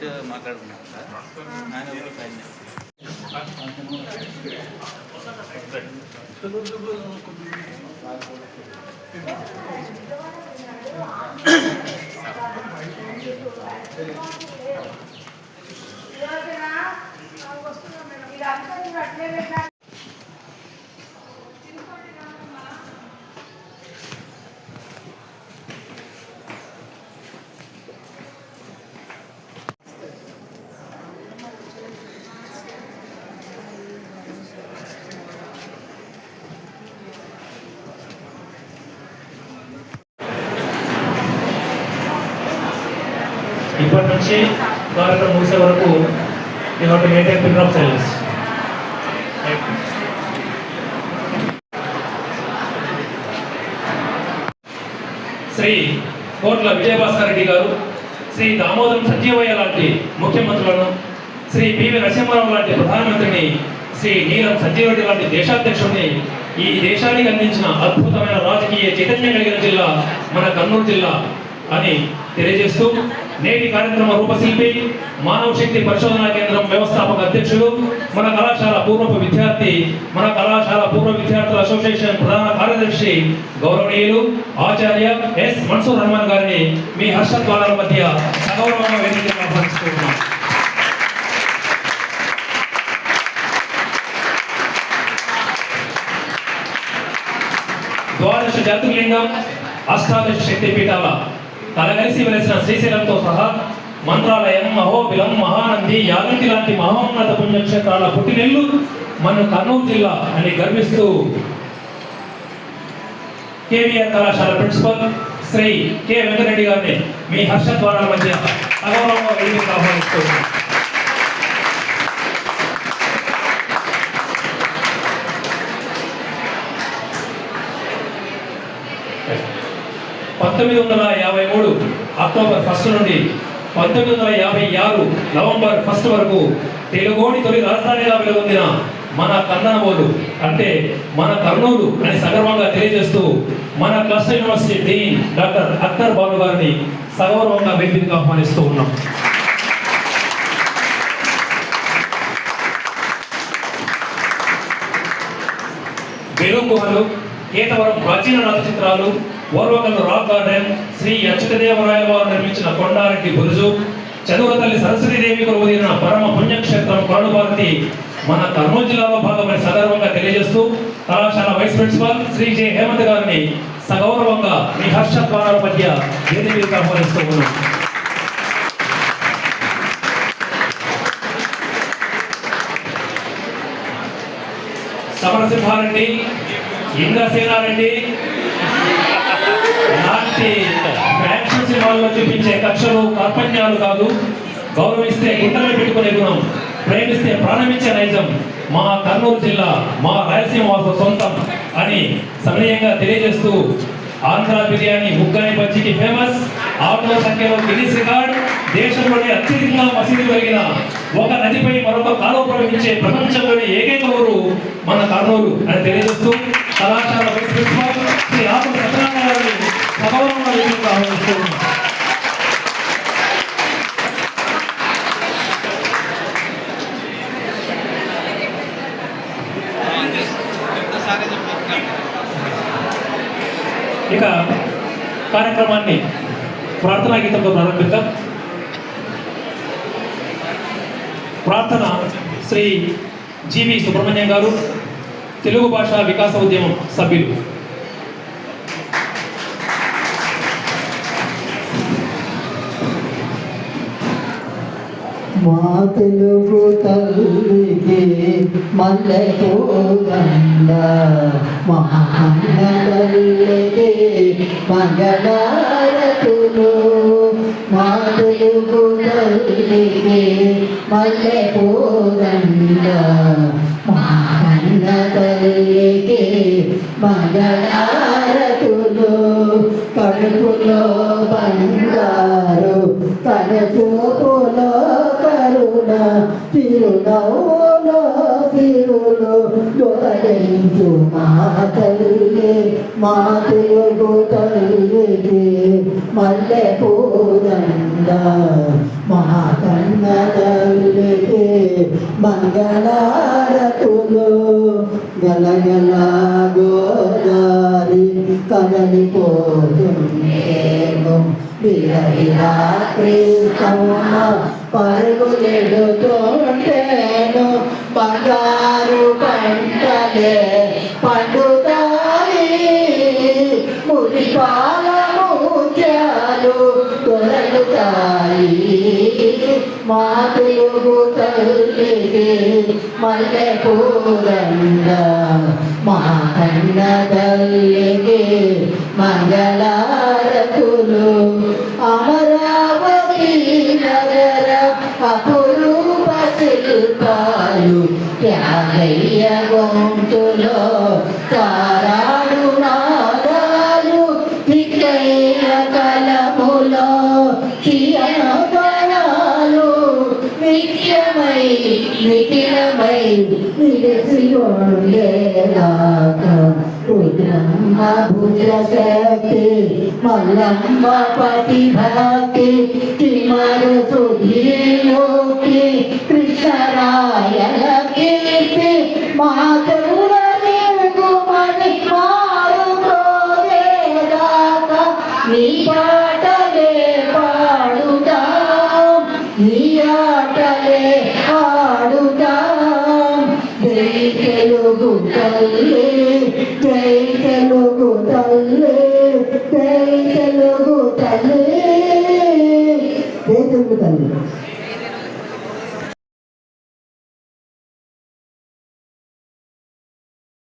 Video మాట్లాడుకున్నాను sir. ఆయన ఊరు sign ఇప్పటి నుంచి కార్యక్రమం ముగిసే వరకు you have to maintain pillar of silence Shri Kotla Vijayabhaskar Reddy గారు శ్రీ దామోదరం సంజీవయ్య లాంటి ముఖ్యమంత్రులను శ్రీ పివి నరసింహారావు లాంటి ప్రధానమంత్రిని శ్రీ నీలం సంజీవరెడ్డి లాంటి దేశాధ్యక్షుడిని ఈ దేశానికి అందించిన అద్భుతమైన రాజకీయ చైతన్యం కలిగిన జిల్లా మన కర్నూలు జిల్లా అని తెలియజేస్తూ నేటి కార్యక్రమ రూపశిల్పి మానవ శక్తి పరిశోధనా కేంద్రం వ్యవస్థాపక అధ్యక్షులు మన కళాశాల పూర్వపు విద్యార్థి మన కళాశాల పూర్వ విద్యార్థుల అసోసియేషన్ ప్రధాన కార్యదర్శి గౌరవనీయులు ఆచార్య ఎస్ మన్సూర్ రహమాన్ గారిని మీ హర్షద్వారాల మధ్య సగౌరవంగా వేదికగా ఆహ్వానిస్తున్నాం ద్వాదశ జాతుర్లింగం అష్టాదశ శక్తి తలగలిసి వెలిసిన శ్రీశైలంతో సహా మంత్రాలయం మహోబిలం మహానంది యాగంటి లాంటి మహోన్నత పుణ్యక్షేత్రాల పుట్టినెల్లు మన కర్నూలు జిల్లా అని గర్విస్తూ కేవీఆర్ కళాశాల ప్రిన్సిపల్ శ్రీ కె వెంకటరెడ్డి గారిని మీ హర్షద్వారాల మధ్య అగౌరవంగా ఆహ్వానిస్తూ పంతొమ్మిది వందల యాభై మూడు అక్టోబర్ ఫస్ట్ నుండి పంతొమ్మిది వందల యాభై ఆరు నవంబర్ ఫస్ట్ వరకు తెలుగోడి తొలి రాజధానిగా వెలుగొందిన మన కన్ననబోలు అంటే మన కర్నూలు అని సగర్వంగా తెలియజేస్తూ మన cluster university dean doctor Akhtar Babu గారిని సగౌరవంగా వేదికగా ఆహ్వానిస్తూ ఉన్నాం. వెలుగుహలు కేతవరం ప్రాచీన నాథ చిత్రాలు ఓర్వకల్లు రాక్ గార్డెన్ శ్రీ అచ్యుతదేవరాయ వారు నిర్మించిన కొండారెడ్డి బురుజు చదువుతల్లి సరస్వతీదేవి కొలువుదీన పరమ పుణ్యక్షేత్రం కరుణభారతి మన కర్నూలు జిల్లాలో భాగమని సగర్వంగా తెలియజేస్తూ కళాశాల vice principal Shri J. Hemanth గారిని సగౌరవంగా మీ హర్షద్వారాల మధ్య వేదిక మీద ఆహ్వానిస్తూ ఉన్నాం. సమరసింహారెడ్డి ఇంద్రసేనారెడ్డి ఫ్యాక్షన్ సినిమాల్లో చూపించే కక్షలు కల్పన్యాలు కాదు గౌరవిస్తే గుండెలు పెట్టుకునే గుణం ప్రేమిస్తే ప్రాణమిచ్చే నైజం మా కర్నూలు జిల్లా మా రాయలసీమ వాసు సొంతం అని సమనీయంగా తెలియజేస్తూ ఆంధ్ర బిర్యానీ ముగ్గాని బజ్జికి ఫేమస్. ఆటో సంఖ్యలో గిన్నిస్ రికార్డ్. దేశంలోనే అత్యధికంగా మసీదు కలిగిన ఒక నదిపై మరొక కాలువ ప్రవహించే ప్రపంచంలోని ఏకైక ఊరు మన కర్నూలు అని ఇక కార్యక్రమాన్ని ప్రార్థనా గీతంతో ప్రారంభిద్దాం. ప్రార్థన శ్రీ జీవి సుబ్రహ్మణ్యం గారు తెలుగు భాష వికాస ఉద్యమం సభ్యులు. మా తెలుగు తల్లికి మల్లె పూదండ మా అన్న తల్లికి మంగళారతులు. మా తెలుగు తల్లికి మల్లె పూదండ మా అన్న తల్లికి మంగళారతులు. కడుపులో బంగారు కడుపులో తిరునవ్వులో తిరులు దొరలించు మా తల్లి మా తెలుగు తల్లికి మల్లె పూదండ మహాకండ తల్లికి మంగళారతులు. గలగల గోదారి కదలిపోతుందేమో విరహిరా కృష్ణ పరుగులెడుతుంటేను బంగారు పంటలే పండుతాయి. మురిపాల ముత్యాలు తొలగుతాయి మా తెలుగు తల్లికి మల్లె పూరంద మా కన్న తల్లికి మంగళారతులు అమరావతి పాలు త్యాగయ్య గొంతులో తారాడు నాదాలు తిక్కయ్య కలములో చియనతనాలు నిత్యమై నిఖిలమై నిలిసి ఉండేలాగా రుద్రమ్మ భుజ మల్లమ్మ పతి భక్తి తిమర సుధీయోగి కృష్ణరాయణ కీర్తి మాధుర గుమణి మారుదాకా నీ పాటలే పాడుతాం నీ ఆటలే ఆడుతాం జై తెలుగు తల్లి.